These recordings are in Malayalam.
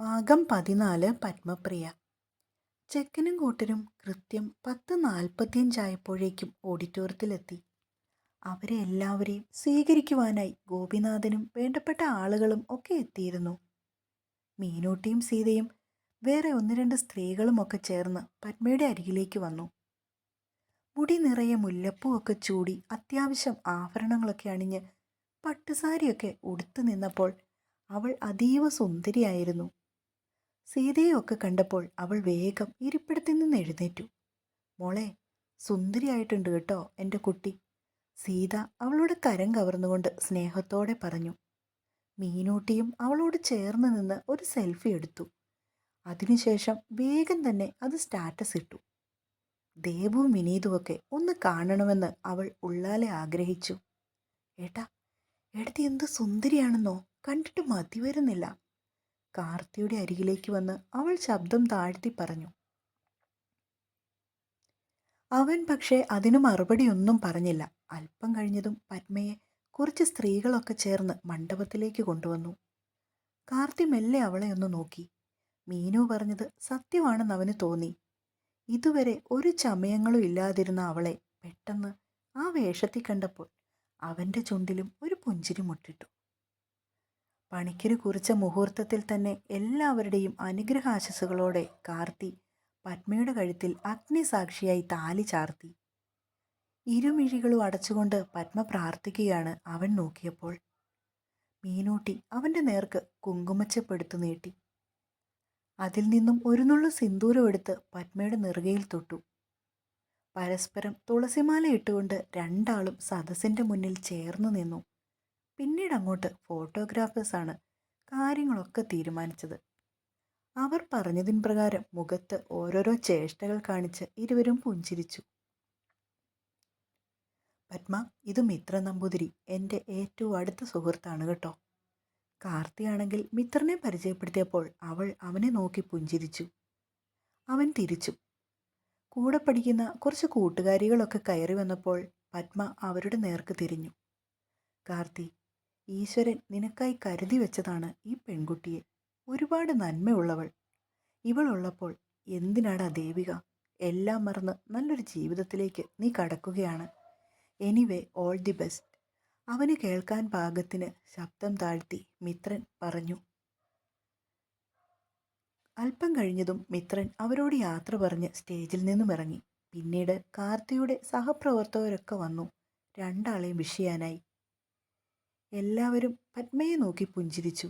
ഭാഗം പതിനാല് പത്മപ്രിയ. ചെക്കനും കൂട്ടരും കൃത്യം പത്ത് നാൽപ്പത്തിയഞ്ചായപ്പോഴേക്കും ഓഡിറ്റോറിയത്തിലെത്തി. അവരെ എല്ലാവരെയും സ്വീകരിക്കുവാനായി ഗോപിനാഥനും വേണ്ടപ്പെട്ട ആളുകളും ഒക്കെ എത്തിയിരുന്നു. മീനൂട്ടിയും സീതയും വേറെ ഒന്ന് രണ്ട് സ്ത്രീകളും ഒക്കെ ചേർന്ന് പത്മയുടെ അരികിലേക്ക് വന്നു. മുടി നിറയെ മുല്ലപ്പൂവൊക്കെ ചൂടി അത്യാവശ്യം ആഭരണങ്ങളൊക്കെ അണിഞ്ഞ് പട്ടുസാരിയൊക്കെ ഉടുത്തു നിന്നപ്പോൾ അവൾ അതീവ സുന്ദരിയായിരുന്നു. സീതയൊക്കെ കണ്ടപ്പോൾ അവൾ വേഗം ഇരിപ്പിടത്തിൽ നിന്ന് എഴുന്നേറ്റു. മോളെ സുന്ദരിയായിട്ടുണ്ട് കേട്ടോ എന്റെ കുട്ടി. സീത അവളുടെ കരം കവർന്നുകൊണ്ട് സ്നേഹത്തോടെ പറഞ്ഞു. മീനൂട്ടിയും അവളോട് ചേർന്ന് നിന്ന് ഒരു സെൽഫി എടുത്തു. അതിനുശേഷം വേഗം തന്നെ അത് സ്റ്റാറ്റസ് ഇട്ടു. ദേവും വിനീതുമൊക്കെ ഒന്ന് കാണണമെന്ന് അവൾ ഉള്ളാലെ ആഗ്രഹിച്ചു. ഏട്ടാ എടുത്ത് എന്ത് സുന്ദരിയാണെന്നോ? കണ്ടിട്ട് മതി വരുന്നില്ല. കാർത്തിയുടെ അരികിലേക്ക് വന്ന് അവൾ ശബ്ദം താഴ്ത്തി പറഞ്ഞു. അവൻ പക്ഷേ അതിനു മറുപടിയൊന്നും പറഞ്ഞില്ല. അല്പം കഴിഞ്ഞതും പത്മയെ കുറച്ച് സ്ത്രീകളൊക്കെ ചേർന്ന് മണ്ഡപത്തിലേക്ക് കൊണ്ടുവന്നു. കാർത്തി മെല്ലെ അവളെ ഒന്ന് നോക്കി. മീനു പറഞ്ഞത് സത്യമാണെന്ന് അവന് തോന്നി. ഇതുവരെ ഒരു ചമയങ്ങളും ഇല്ലാതിരുന്ന അവളെ പെട്ടെന്ന് ആ വേഷത്തിൽ കണ്ടപ്പോൾ അവന്റെ ചുണ്ടിലും ഒരു പുഞ്ചിരി മുട്ടിട്ടു. പണിക്കര് കുറിച്ച മുഹൂർത്തത്തിൽ തന്നെ എല്ലാവരുടെയും അനുഗ്രഹാശസ്സുകളോടെ കാർത്തി പത്മയുടെ കഴുത്തിൽ അഗ്നിസാക്ഷിയായി താലി ചാർത്തി. ഇരുമിഴികളും അടച്ചുകൊണ്ട് പത്മ പ്രാർത്ഥിക്കുകയാണ് അവൻ നോക്കിയപ്പോൾ. മീനൂട്ടി അവന്റെ നേർക്ക് കുങ്കുമച്ചപ്പെടുത്തു നീട്ടി. അതിൽ നിന്നും ഒരു നുള്ളു സിന്ദൂരം എടുത്ത് പത്മയുടെ നെറുകയിൽ തൊട്ടു. പരസ്പരം തുളസിമാല ഇട്ടുകൊണ്ട് രണ്ടാളും സദസ്സിന്റെ മുന്നിൽ ചേർന്നു നിന്നു. പിന്നീട് അങ്ങോട്ട് ഫോട്ടോഗ്രാഫേഴ്സാണ് കാര്യങ്ങളൊക്കെ തീരുമാനിച്ചത്. അവർ പറഞ്ഞതിൻ പ്രകാരം മുഖത്ത് ഓരോരോ ചേഷ്ടകൾ കാണിച്ച് ഇരുവരും പുഞ്ചിരിച്ചു. പത്മ ഇത് മിത്ര നമ്പൂതിരി. എന്റെ ഏറ്റവും അടുത്ത സുഹൃത്താണ് കേട്ടോ. കാർത്തിയാണെങ്കിൽ മിത്രനെ പരിചയപ്പെടുത്തിയപ്പോൾ അവൾ അവനെ നോക്കി പുഞ്ചിരിച്ചു. അവൻ തിരിച്ചു. കൂടെ പഠിക്കുന്ന കുറച്ച് കൂട്ടുകാരികളൊക്കെ കയറി വന്നപ്പോൾ പത്മ അവരുടെ നേർക്ക് തിരിഞ്ഞു. കാർത്തി ഈശ്വരൻ നിനക്കായി കരുതി വെച്ചതാണ് ഈ പെൺകുട്ടിയെ. ഒരുപാട് നന്മയുള്ളവൾ. ഇവളുള്ളപ്പോൾ എന്തിനാടാ ദേവിക? എല്ലാം മറന്ന് നല്ലൊരു ജീവിതത്തിലേക്ക് നീ കടക്കുകയാണ്. എനിവേ ഓൾ ദി ബെസ്റ്റ് അവന് കേൾക്കാൻ പാകത്തിന് ശബ്ദം താഴ്ത്തി മിത്രൻ പറഞ്ഞു. അല്പം കഴിഞ്ഞതും മിത്രൻ അവരോട് യാത്ര പറഞ്ഞ് സ്റ്റേജിൽ നിന്നും ഇറങ്ങി. പിന്നീട് കാർത്തിയുടെ സഹപ്രവർത്തകരൊക്കെ വന്നു. രണ്ടാളെയും വിഷയാനായി. എല്ലാവരും പത്മയെ നോക്കി പുഞ്ചിരിച്ചു.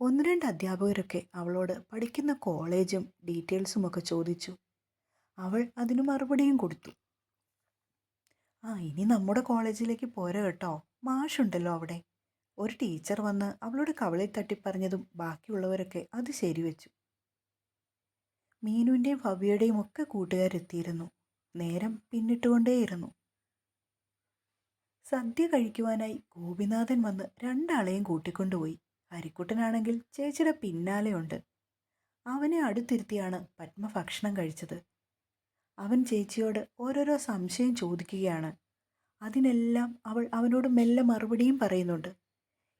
ഒന്ന് രണ്ട് അധ്യാപകരൊക്കെ അവളോട് പഠിക്കുന്ന കോളേജും ഡീറ്റെയിൽസും ഒക്കെ ചോദിച്ചു. അവൾ അതിന് മറുപടിയും കൊടുത്തു. ആ ഇനി നമ്മുടെ കോളേജിലേക്ക് പോരാ കേട്ടോ. മാഷുണ്ടല്ലോ അവിടെ. ഒരു ടീച്ചർ വന്ന് അവളുടെ കവളിൽ തട്ടിപ്പറഞ്ഞതും ബാക്കിയുള്ളവരൊക്കെ അത് ശരിവെച്ചു. മീനുവിന്റെയും ഭവ്യയുടെയും ഒക്കെ കൂട്ടുകാരെത്തിയിരുന്നു. നേരം പിന്നിട്ടുകൊണ്ടേയിരുന്നു. സദ്യ കഴിക്കുവാനായി ഗോപിനാഥൻ വന്ന് രണ്ടാളെയും കൂട്ടിക്കൊണ്ടുപോയി. ഹരിക്കുട്ടനാണെങ്കിൽ ചേച്ചിയുടെ പിന്നാലെയുണ്ട് അവനെ അടുത്തിരുത്തിയാണ് പത്മ ഭക്ഷണം കഴിച്ചത്. അവൻ ചേച്ചിയോട് ഓരോരോ സംശയം ചോദിക്കുകയാണ്. അതിനെല്ലാം അവൾ അവനോട് മെല്ലെ മറുപടിയും പറയുന്നുണ്ട്.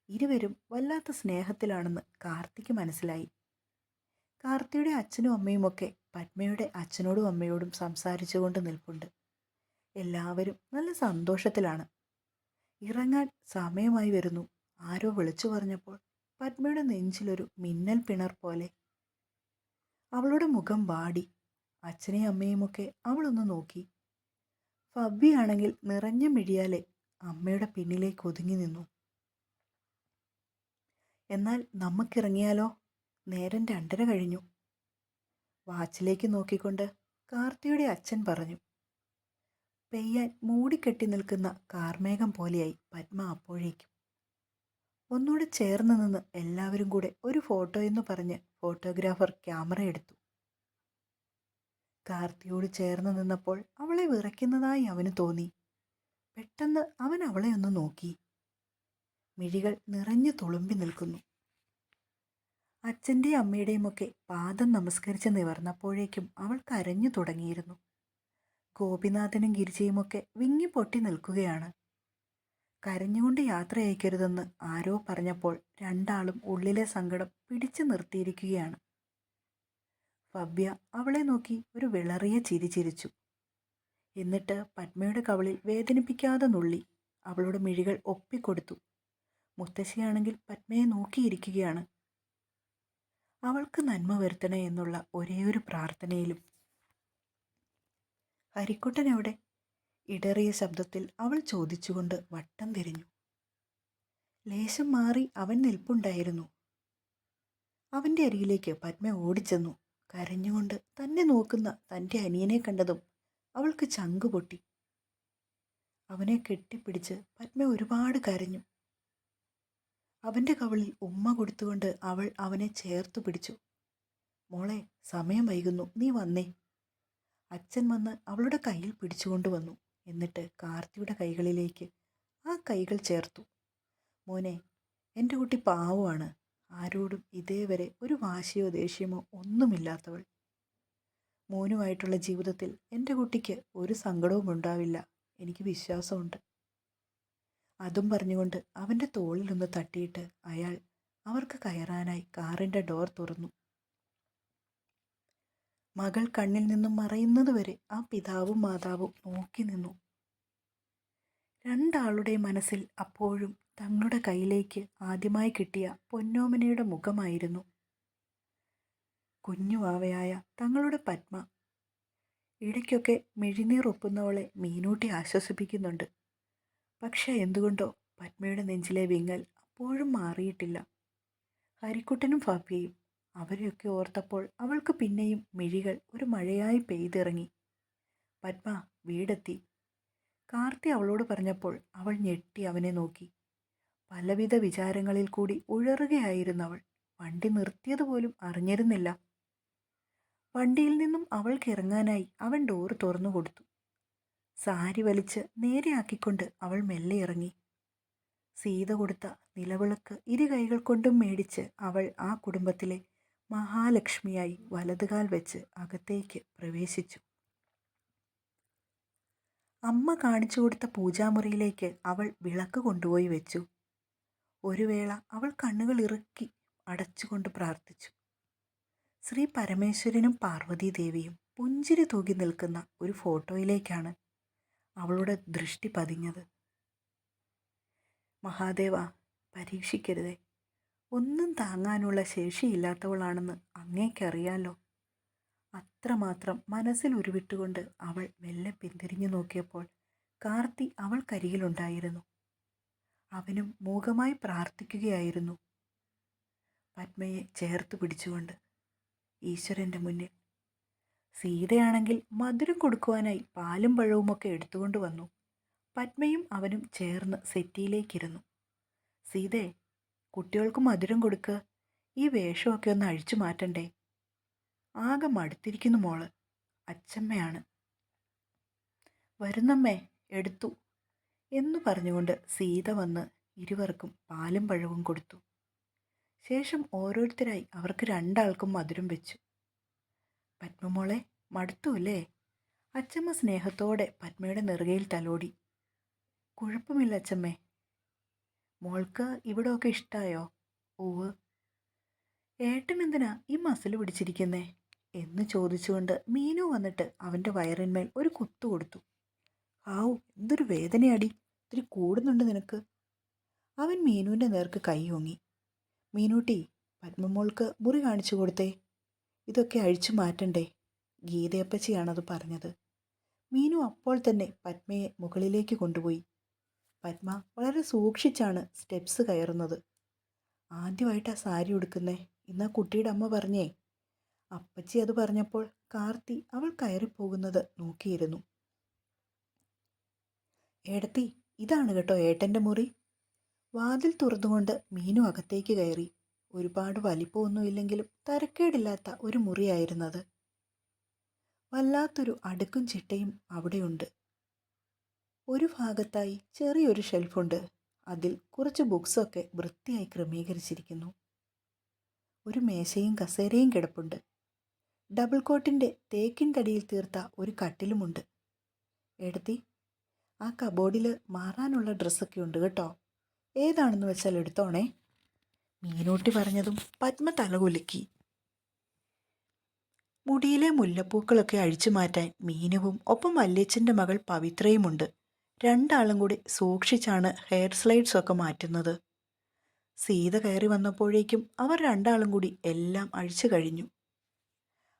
ഇരുവരും വല്ലാത്ത സ്നേഹത്തിലാണെന്ന് കാർത്തിക്ക് മനസ്സിലായി. കാർത്തിയുടെ അച്ഛനും അമ്മയുമൊക്കെ പത്മയുടെ അച്ഛനോടും അമ്മയോടും സംസാരിച്ചുകൊണ്ട് നിൽപ്പുണ്ട്. എല്ലാവരും നല്ല സന്തോഷത്തിലാണ്. ഇറങ്ങാൻ സമയമായി വരുന്നു. ആരോ വിളിച്ചു പറഞ്ഞപ്പോൾ പത്മയുടെ നെഞ്ചിലൊരു മിന്നൽ പിണർ പോലെ. അവളുടെ മുഖം വാടി. അച്ഛനെയും അമ്മയുമൊക്കെ അവളൊന്ന് നോക്കി. ഫബിയാണെങ്കിൽ നിറഞ്ഞ മിഴിയാലെ അമ്മയുടെ പിന്നിലേക്ക് ഒതുങ്ങി നിന്നു. എന്നാൽ നമുക്കിറങ്ങിയാലോ? നേരം രണ്ടര കഴിഞ്ഞു. വാച്ചിലേക്ക് നോക്കിക്കൊണ്ട് കാർത്തിയുടെ അച്ഛൻ പറഞ്ഞു. പെയ്യാൻ മൂടിക്കെട്ടി നിൽക്കുന്ന കാർമേഘം പോലെയായി പത്മ അപ്പോഴേക്കും. ഒന്നുകൂടെ ചേർന്ന് നിന്ന് എല്ലാവരും കൂടെ ഒരു ഫോട്ടോ എന്ന് പറഞ്ഞ് ഫോട്ടോഗ്രാഫർ ക്യാമറ എടുത്തു. കാർത്തിയോട് ചേർന്ന് നിന്നപ്പോൾ അവളെ വിറയ്ക്കുന്നതായി അവന് തോന്നി. പെട്ടെന്ന് അവൻ അവളെ ഒന്ന് നോക്കി. മിഴികൾ നിറഞ്ഞു തുളുമ്പി നിൽക്കുന്നു. അച്ഛന്റെയും അമ്മയുടെയും ഒക്കെ പാദം നമസ്കരിച്ച് നിവർന്നപ്പോഴേക്കും അവൾ കരഞ്ഞു തുടങ്ങിയിരുന്നു. ഗോപിനാഥനും ഗിരിജയുമൊക്കെ വിങ്ങി പൊട്ടി നിൽക്കുകയാണ്. കരഞ്ഞുകൊണ്ട് യാത്ര അയക്കരുതെന്ന് ആരോ പറഞ്ഞപ്പോൾ രണ്ടാളും ഉള്ളിലെ സങ്കടം പിടിച്ചു നിർത്തിയിരിക്കുകയാണ്. ഭവ്യ അവളെ നോക്കി ഒരു വിളറിയ ചിരി ചിരിച്ചു. എന്നിട്ട് പത്മയുടെ കവളിൽ വേദനിപ്പിക്കാതെ നുള്ളി അവളുടെ മിഴികൾ ഒപ്പിക്കൊടുത്തു. മുത്തശ്ശിയാണെങ്കിൽ പത്മയെ നോക്കിയിരിക്കുകയാണ്. അവൾക്ക് നന്മ വരുത്തണേ എന്നുള്ള ഒരേയൊരു പ്രാർത്ഥനയിലും ഹരിക്കുട്ടൻ എവിടെ ഇടറിയ ശബ്ദത്തിൽ അവൾ ചോദിച്ചുകൊണ്ട് വട്ടം തിരിഞ്ഞു. ലേശം മാറി അവൻ നിൽപ്പുണ്ടായിരുന്നു. അവന്റെ അരികിലേക്ക് പത്മ ഓടിച്ചെന്നു. കരഞ്ഞുകൊണ്ട് തന്നെ നോക്കുന്ന തന്റെ അനിയനെ കണ്ടതും അവൾക്ക് ചങ്ക് പൊട്ടി. അവനെ കെട്ടിപ്പിടിച്ച് പത്മ ഒരുപാട് കരഞ്ഞു. അവന്റെ കവളിൽ ഉമ്മ കൊടുത്തുകൊണ്ട് അവൾ അവനെ ചേർത്തു പിടിച്ചു. മോളെ സമയം വൈകുന്നു. നീ വന്നേ. അച്ഛൻ വന്ന് അവളുടെ കയ്യിൽ പിടിച്ചുകൊണ്ട് വന്നു. എന്നിട്ട് കാർത്തിയുടെ കൈകളിലേക്ക് ആ കൈകൾ ചേർത്തു. മോനെ എന്റെ കുട്ടി പാവമാണ്. ആരോടും ഇതേവരെ ഒരു വാശിയോ ദേഷ്യമോ ഒന്നുമില്ലാത്തവൾ. മോനുമായിട്ടുള്ള ജീവിതത്തിൽ എന്റെ കുട്ടിക്ക് ഒരു സങ്കടവും ഉണ്ടാവില്ല. എനിക്ക് വിശ്വാസമുണ്ട്. അതും പറഞ്ഞുകൊണ്ട് അവന്റെ തോളിലൊന്ന് തട്ടിയിട്ട് അയാൾ അവർക്ക് കയറാനായി കാറിന്റെ ഡോർ തുറന്നു. മകൾ കണ്ണിൽ നിന്നും മറയുന്നത് വരെ ആ പിതാവും മാതാവും നോക്കി നിന്നു. രണ്ടാളുടെ മനസ്സിൽ അപ്പോഴും തങ്ങളുടെ കയ്യിലേക്ക് ആദ്യമായി കിട്ടിയ പൊന്നോമനയുടെ മുഖമായിരുന്നു. കുഞ്ഞുവാവയായ തങ്ങളുടെ പത്മ. ഇടയ്ക്കൊക്കെ മിഴിനീർ ഒപ്പുന്നവളെ മീനൂട്ടി ആശ്വസിപ്പിക്കുന്നുണ്ട്. പക്ഷേ എന്തുകൊണ്ടോ പത്മയുടെ നെഞ്ചിലെ വിങ്ങൽ അപ്പോഴും മാറിയിട്ടില്ല. ഹരിക്കുട്ടനും ഫാപ്പിയയും അവരെയൊക്കെ ഓർത്തപ്പോൾ അവൾക്ക് പിന്നെയും മിഴികൾ ഒരു മഴയായി പെയ്തിറങ്ങി. പത്മ വീടെത്തി. കാർത്തി അവളോട് പറഞ്ഞപ്പോൾ അവൾ ഞെട്ടി അവനെ നോക്കി. പലവിധ വിചാരങ്ങളിൽ കൂടി ഉഴറുകയായിരുന്നവൾ. വണ്ടി നിർത്തിയതുപോലും അറിഞ്ഞിരുന്നില്ല. വണ്ടിയിൽ നിന്നും അവൾക്ക് ഇറങ്ങാനായി അവൻ ഡോർ തുറന്നു കൊടുത്തു. സാരി വലിച്ച് നേരെയാക്കിക്കൊണ്ട് അവൾ മെല്ലെ ഇറങ്ങി. സീത കൊടുത്ത നിലവിളക്ക് ഇരു കൈകൾ കൊണ്ടും മേടിച്ച് അവൾ ആ കുടുംബത്തിലെ മഹാലക്ഷ്മിയായി വലതുകാൽ വെച്ച് അകത്തേക്ക് പ്രവേശിച്ചു. അമ്മ കാണിച്ചു കൊടുത്ത പൂജാമുറിയിലേക്ക് അവൾ വിളക്ക് കൊണ്ടുപോയി വെച്ചു. ഒരു വേള അവൾ കണ്ണുകൾ ഇറുക്കി അടച്ചുകൊണ്ട് പ്രാർത്ഥിച്ചു. ശ്രീ പരമേശ്വരനും പാർവതീദേവിയും പുഞ്ചിരി തൂകി നിൽക്കുന്ന ഒരു ഫോട്ടോയിലേക്കാണ് അവളുടെ ദൃഷ്ടി പതിഞ്ഞത്. മഹാദേവ പരീക്ഷിക്കരുതേ. ഒന്നും താങ്ങാനുള്ള ശേഷിയില്ലാത്തവളാണെന്ന് അങ്ങേക്കറിയാലോ. അത്രമാത്രം മനസ്സിൽ ഉരുവിട്ടുകൊണ്ട് അവൾ മെല്ലെ പിന്തിരിഞ്ഞു നോക്കിയപ്പോൾ കാർത്തി അവൾക്കരികിലുണ്ടായിരുന്നു. അവനും മൂകമായി പ്രാർത്ഥിക്കുകയായിരുന്നു. പത്മയെ ചേർത്ത് പിടിച്ചുകൊണ്ട് ഈശ്വരന്റെ മുന്നിൽ സീതയാണെങ്കിൽ മധുരം കൊടുക്കുവാനായി പാലും പഴവുമൊക്കെ എടുത്തുകൊണ്ട് വന്നു. പത്മയും അവനും ചേർന്ന് സെറ്റിയിലേക്കിരുന്നു. സീതേ കുട്ടികൾക്ക് മധുരം കൊടുക്ക്. ഈ വേഷമൊക്കെ ഒന്ന് അഴിച്ചു മാറ്റണ്ടേ. ആകെ മടുത്തിരിക്കുന്നു മോൾ. അച്ചമ്മയാണ്. വരുന്നമ്മേ എടുത്തു. എന്നു പറഞ്ഞുകൊണ്ട് സീത വന്ന് ഇരുവർക്കും പാലും പഴവും കൊടുത്തു. ശേഷം ഓരോരുത്തരായി അവർക്ക് രണ്ടാൾക്കും മധുരം വെച്ചു. പത്മമോളെ മടുത്തു അല്ലേ? അച്ചമ്മ സ്നേഹത്തോടെ പത്മയുടെ നെറുകയിൽ തലോടി. കുഴപ്പമില്ല അച്ചമ്മേ മോൾക്ക് ഇവിടെയൊക്കെ ഇഷ്ടമായോ ഓവ് ഏട്ടൻ എന്തിനാ ഈ മസിൽ പിടിച്ചിരിക്കുന്നേ? എന്ന് ചോദിച്ചുകൊണ്ട് മീനു വന്നിട്ട് അവന്റെ വയറിന്മേൽ ഒരു കുത്ത് കൊടുത്തു. ആവു എന്തൊരു വേദനയാടി. ഇത്തിരി കൂടുന്നുണ്ട് നിനക്ക്. അവൻ മീനുവിന്റെ നേർക്ക് കൈ ഓങ്ങി. മീനൂട്ടി പത്മമോൾക്ക് മുറി കാണിച്ചു കൊടുത്തേ. ഇതൊക്കെ അഴിച്ചു മാറ്റണ്ടേ? ഗീതയപ്പച്ചിയാണത് പറഞ്ഞത്. മീനു അപ്പോൾ തന്നെ പത്മയെ മുകളിലേക്ക് കൊണ്ടുപോയി. പത്മ വളരെ സൂക്ഷിച്ചാണ് സ്റ്റെപ്സ് കയറുന്നത്. ആദ്യമായിട്ടാ സാരി ഉടുക്കുന്നേ. ഇന്നാ കുട്ടിയുടെ അമ്മ പറഞ്ഞേ. അപ്പച്ചി അത് പറഞ്ഞപ്പോൾ കാർത്തി അവൾ കയറിപ്പോകുന്നത് നോക്കിയിരുന്നു. ഏടത്തി ഇതാണ് കേട്ടോ ഏട്ടന്റെ മുറി. വാതിൽ തുറന്നുകൊണ്ട് മീനു അകത്തേക്ക് കയറി. ഒരുപാട് വലിപ്പമൊന്നുമില്ലെങ്കിലും തരക്കേടില്ലാത്ത ഒരു മുറിയായിരുന്നത്. വല്ലാത്തൊരു അടുക്കും ചിട്ടയും അവിടെയുണ്ട്. ഒരു ഭാഗത്തായി ചെറിയൊരു ഷെൽഫുണ്ട്. അതിൽ കുറച്ച് ബുക്സൊക്കെ വൃത്തിയായി ക്രമീകരിച്ചിരിക്കുന്നു. ഒരു മേശയും കസേരയും കിടപ്പുണ്ട്. ഡബിൾ കോട്ടിന്റെ തേക്കിൻ തടിയിൽ തീർത്ത ഒരു കട്ടിലുമുണ്ട്. എടുത്തി ആ കബോർഡിൽ മാറാനുള്ള ഡ്രസ്സൊക്കെ ഉണ്ട് കേട്ടോ. ഏതാണെന്ന് വെച്ചാൽ എടുത്തോണേ. മീനൂട്ടി പറഞ്ഞതും പത്മ തലകുലുക്കി മുടിയിലെ മുല്ലപ്പൂക്കളൊക്കെ അഴിച്ചു മാറ്റാൻ മീനുവും ഒപ്പം വല്യച്ഛന്റെ മകൾ പവിത്രയുമുണ്ട്. രണ്ടാളും കൂടി സൂക്ഷിച്ചാണ് ഹെയർ സ്ലൈഡ്സ് ഒക്കെ മാറ്റുന്നത്. സീത കയറി വന്നപ്പോഴേക്കും അവർ രണ്ടാളും കൂടി എല്ലാം അഴിച്ചു കഴിഞ്ഞു.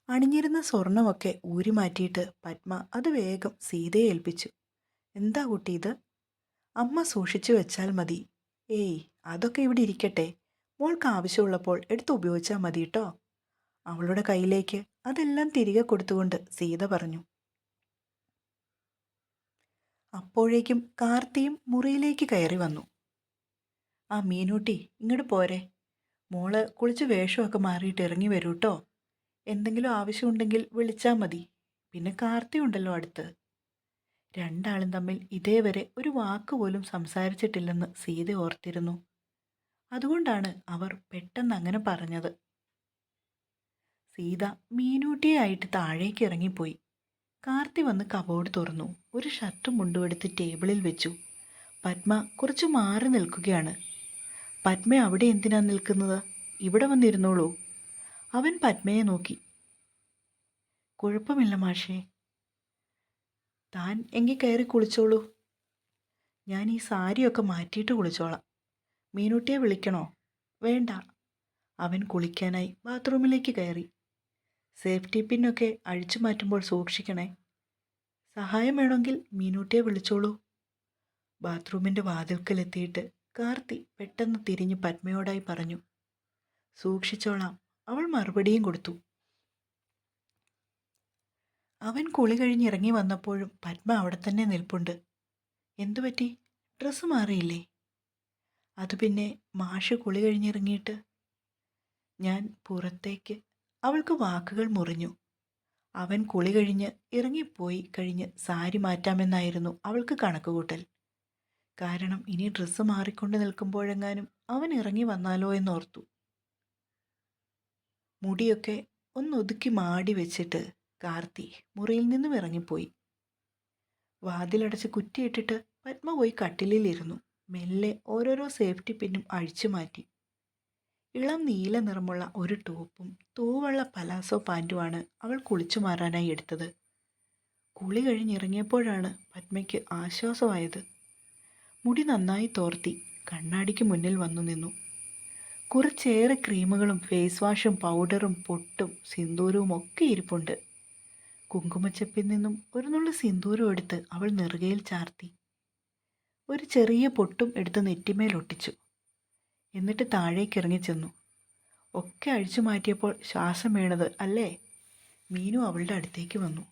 അണിഞ്ഞിരുന്ന സ്വർണമൊക്കെ ഊരി മാറ്റിയിട്ട് പത്മ അത് വേഗം സീതയെ ഏൽപ്പിച്ചു. എന്താ കുട്ടി ഇത്? അമ്മ സൂക്ഷിച്ചു വെച്ചാൽ മതി. ഏയ് അതൊക്കെ ഇവിടെ ഇരിക്കട്ടെ. മോൾക്ക് ആവശ്യമുള്ളപ്പോൾ എടുത്ത് ഉപയോഗിച്ചാൽ മതി കേട്ടോ അവളുടെ കയ്യിലേക്ക് അതെല്ലാം തിരികെ കൊടുത്തുകൊണ്ട് സീത പറഞ്ഞു. അപ്പോഴേക്കും കാർത്തിയും മുറിയിലേക്ക് കയറി വന്നു. ആ മീനൂട്ടി ഇങ്ങോട്ട് പോരെ. മോൾ കുളിച്ച് വേഷമൊക്കെ മാറിയിട്ട് ഇറങ്ങി വരൂ കേട്ടോ എന്തെങ്കിലും ആവശ്യമുണ്ടെങ്കിൽ വിളിച്ചാൽ മതി. പിന്നെ കാർത്തി ഉണ്ടല്ലോ അടുത്ത്. രണ്ടാളും തമ്മിൽ ഇതേവരെ ഒരു വാക്ക് പോലും സംസാരിച്ചിട്ടില്ലെന്ന് സീത ഓർത്തിരുന്നു. അതുകൊണ്ടാണ് അവർ പെട്ടെന്ന് അങ്ങനെ പറഞ്ഞത്. സീത മീനൂട്ടിയായിട്ട് താഴേക്ക് ഇറങ്ങിപ്പോയി. കാർത്തി വന്ന് കബോർഡ് തുറന്നു. ഒരു ഷർട്ടും മുണ്ടുമെടുത്ത് ടേബിളിൽ വെച്ചു. പത്മ കുറച്ച് മാറി നിൽക്കുകയാണ്. പത്മ അവിടെ എന്തിനാ നിൽക്കുന്നത്? ഇവിടെ വന്നിരുന്നോളൂ. അവൻ പത്മയെ നോക്കി. കുഴപ്പമില്ല മാഷേ. താൻ എങ്കിൽ കയറി കുളിച്ചോളൂ. ഞാൻ ഈ സാരിയൊക്കെ മാറ്റിയിട്ട് കുളിച്ചോളാം. മീനുട്ടിയെ വിളിക്കണോ? വേണ്ട. അവൻ കുളിക്കാനായി ബാത്റൂമിലേക്ക് കയറി. സേഫ്റ്റി പിന്നൊക്കെ അഴിച്ചു മാറ്റുമ്പോൾ സൂക്ഷിക്കണേ. സഹായം വേണമെങ്കിൽ മീനൂട്ടിയെ വിളിച്ചോളൂ. ബാത്റൂമിന്റെ വാതിൽക്കലെത്തിയിട്ട് കാർത്തി പെട്ടെന്ന് തിരിഞ്ഞ് പത്മയോടായി പറഞ്ഞു. സൂക്ഷിച്ചോളാം. അവൾ മറുപടിയും കൊടുത്തു. അവൻ കുളി കഴിഞ്ഞിറങ്ങി വന്നപ്പോഴും പത്മ അവിടെ തന്നെ നിൽപ്പുണ്ട്. എന്തുപറ്റി ഡ്രസ്സ് മാറിയില്ലേ? അത് പിന്നെ മാഷ് കുളി കഴിഞ്ഞിറങ്ങിയിട്ട് ഞാൻ പുറത്തേക്ക് അവൾക്ക് വാക്കുകൾ മുറിഞ്ഞു. അവൻ കുളി കഴിഞ്ഞ് ഇറങ്ങിപ്പോയി കഴിഞ്ഞ് സാരി മാറ്റാമെന്നായിരുന്നു അവൾക്ക് കണക്കുകൂട്ടൽ. കാരണം ഇനി ഡ്രസ്സ് മാറിക്കൊണ്ട് നിൽക്കുമ്പോഴെങ്ങാനും അവൻ ഇറങ്ങി വന്നാലോ എന്നോർത്തു. മുടിയൊക്കെ ഒന്നൊതുക്കി മാടി വെച്ചിട്ട് കാർത്തി മുറിയിൽ നിന്നും ഇറങ്ങിപ്പോയി. വാതിലടച്ച് കുറ്റിയിട്ടിട്ട് പത്മ പോയി കട്ടിലിലിരുന്നു. മെല്ലെ ഓരോരോ സേഫ്റ്റി പിന്നും അഴിച്ചു മാറ്റി. ഇളം നീല നിറമുള്ള ഒരു ടോപ്പും തൂവുള്ള പലാസോ പാന്റുമാണ് അവൾ കുളിച്ചു മാറാനായി എടുത്തത്. കുളി കഴിഞ്ഞിറങ്ങിയപ്പോഴാണ് പത്മയ്ക്ക് ആശ്വാസമായത്. മുടി നന്നായി തോർത്തി കണ്ണാടിക്ക് മുന്നിൽ വന്നു നിന്നു. കുറച്ചേറെ ക്രീമുകളും ഫേസ് വാഷും പൗഡറും പൊട്ടും സിന്ദൂരവും ഒക്കെ ഇരിപ്പുണ്ട്. കുങ്കുമച്ചപ്പിൽ നിന്നും ഒരു നുള്ളു സിന്ദൂരം എടുത്ത് അവൾ നെറുകയിൽ ചാർത്തി. ഒരു ചെറിയ പൊട്ടും എടുത്ത് നെറ്റിമേൽ ഒട്ടിച്ചു. എന്നിട്ട് താഴേക്ക് ഇറങ്ങി ചെന്നു. ഒക്കെ അഴിച്ചു മാറ്റിയപ്പോൾ ശ്വാസം വീണത് അല്ലേ? മീനു അവളുടെ അടുത്തേക്ക് വന്നു.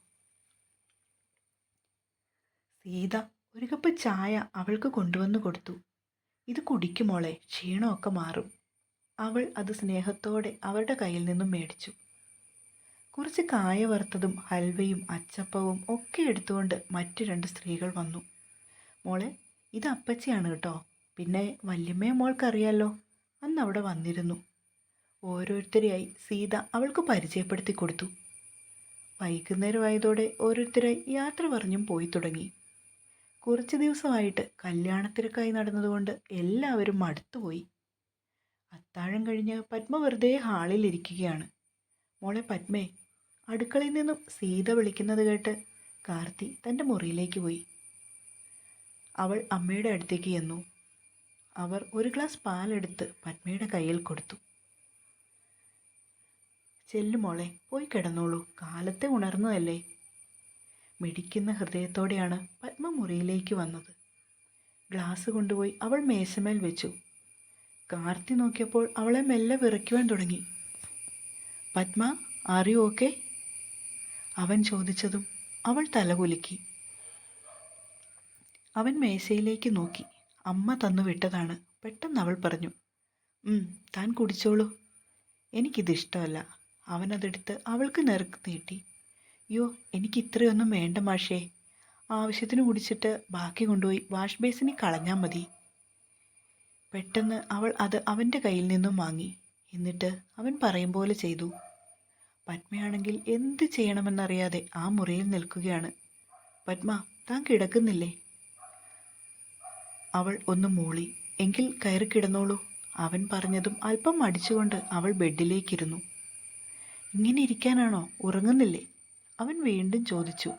സീത ഒരു കപ്പ് ചായ അവൾക്ക് കൊണ്ടുവന്നു കൊടുത്തു. ഇത് കുടിക്കുമോളെ ക്ഷീണമൊക്കെ മാറും. അവൾ അത് സ്നേഹത്തോടെ അവരുടെ കയ്യിൽ നിന്നും മേടിച്ചു. കുറച്ച് കായ വറുത്തതും ഹൽവയും അച്ചപ്പവും ഒക്കെ എടുത്തുകൊണ്ട് മറ്റു രണ്ട് സ്ത്രീകൾ വന്നു. മോളെ ഇത് അപ്പച്ചയാണ് കേട്ടോ. പിന്നെ വല്യമ്മയെ മോൾക്കറിയാലോ അന്ന് അവിടെ വന്നിരുന്നു. ഓരോരുത്തരെയായി സീത അവൾക്ക് പരിചയപ്പെടുത്തി കൊടുത്തു. വൈകുന്നേരമായതോടെ ഓരോരുത്തരായി യാത്ര പറഞ്ഞും പോയി തുടങ്ങി. കുറച്ച് ദിവസമായിട്ട് കല്യാണത്തിരക്കായി നടന്നതുകൊണ്ട് എല്ലാവരും മടുത്തുപോയി. അത്താഴം കഴിഞ്ഞ് പത്മ വെറുതെ ഹാളിൽ ഇരിക്കുകയാണ് മോളെ പത്മേ അടുക്കളയിൽ നിന്നും സീത വിളിക്കുന്നത് കേട്ട് കാർത്തി തന്റെ മുറിയിലേക്ക് പോയി. അവൾ അമ്മയുടെ അടുത്തേക്ക് ചെന്നു. അവർ ഒരു ഗ്ലാസ് പാലെടുത്ത് പത്മയുടെ കയ്യിൽ കൊടുത്തു. ചെല്ലുമോളെ പോയി കിടന്നോളൂ. കാലത്തെ ഉണർന്നതല്ലേ. മിടിക്കുന്ന ഹൃദയത്തോടെയാണ് പത്മ മുറിയിലേക്ക് വന്നത്. ഗ്ലാസ് കൊണ്ടുപോയി അവൾ മേശമേൽ വെച്ചു. കാർത്തി നോക്കിയപ്പോൾ അവളെ മെല്ലെ വിറയ്ക്കുവാൻ തുടങ്ങി. പത്മ ആർ യു ഓക്കെ അവൻ ചോദിച്ചതും അവൾ തലകുലുക്കി. അവൻ മേശയിലേക്ക് നോക്കി. അമ്മ തന്നു വിട്ടതാണ്. പെട്ടെന്ന് അവൾ പറഞ്ഞു "ഉം, താൻ കുടിച്ചോളൂ. എനിക്കിത് ഇഷ്ടമല്ല. അവനതെടുത്ത് അവൾക്ക് നെറുക്ക് നീട്ടി. യോ എനിക്ക് ഇത്രയൊന്നും വേണ്ട മാഷേ. ആവശ്യത്തിന് കുടിച്ചിട്ട് ബാക്കി കൊണ്ടുപോയി വാഷ് ബേസിനിൽ കളഞ്ഞാൽ മതി. പെട്ടെന്ന് അവൾ അത് അവന്റെ കയ്യിൽ നിന്നും വാങ്ങി. എന്നിട്ട് അവൻ പറയും പോലെ ചെയ്തു. പത്മയാണെങ്കിൽ എന്ത് ചെയ്യണമെന്നറിയാതെ ആ മുറിയിൽ നിൽക്കുകയാണ്. പത്മ താൻ കിടക്കുന്നില്ലേ? അവൾ ഒന്ന് മൂളി. എങ്കിൽ കയറി കിടന്നോളൂ അവൻ പറഞ്ഞതും അല്പം മടിച്ചുകൊണ്ട് അവൾ ബെഡിലേക്കിരുന്നു. ഇങ്ങനെ ഇരിക്കാനാണോ? ഉറങ്ങുന്നില്ലേ? അവൻ വീണ്ടും ചോദിച്ചു.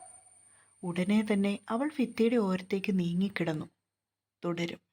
ഉടനെ തന്നെ അവൾ ഫിത്തിയുടെ ഓരത്തേക്ക് നീങ്ങിക്കിടന്നു. തുടരും.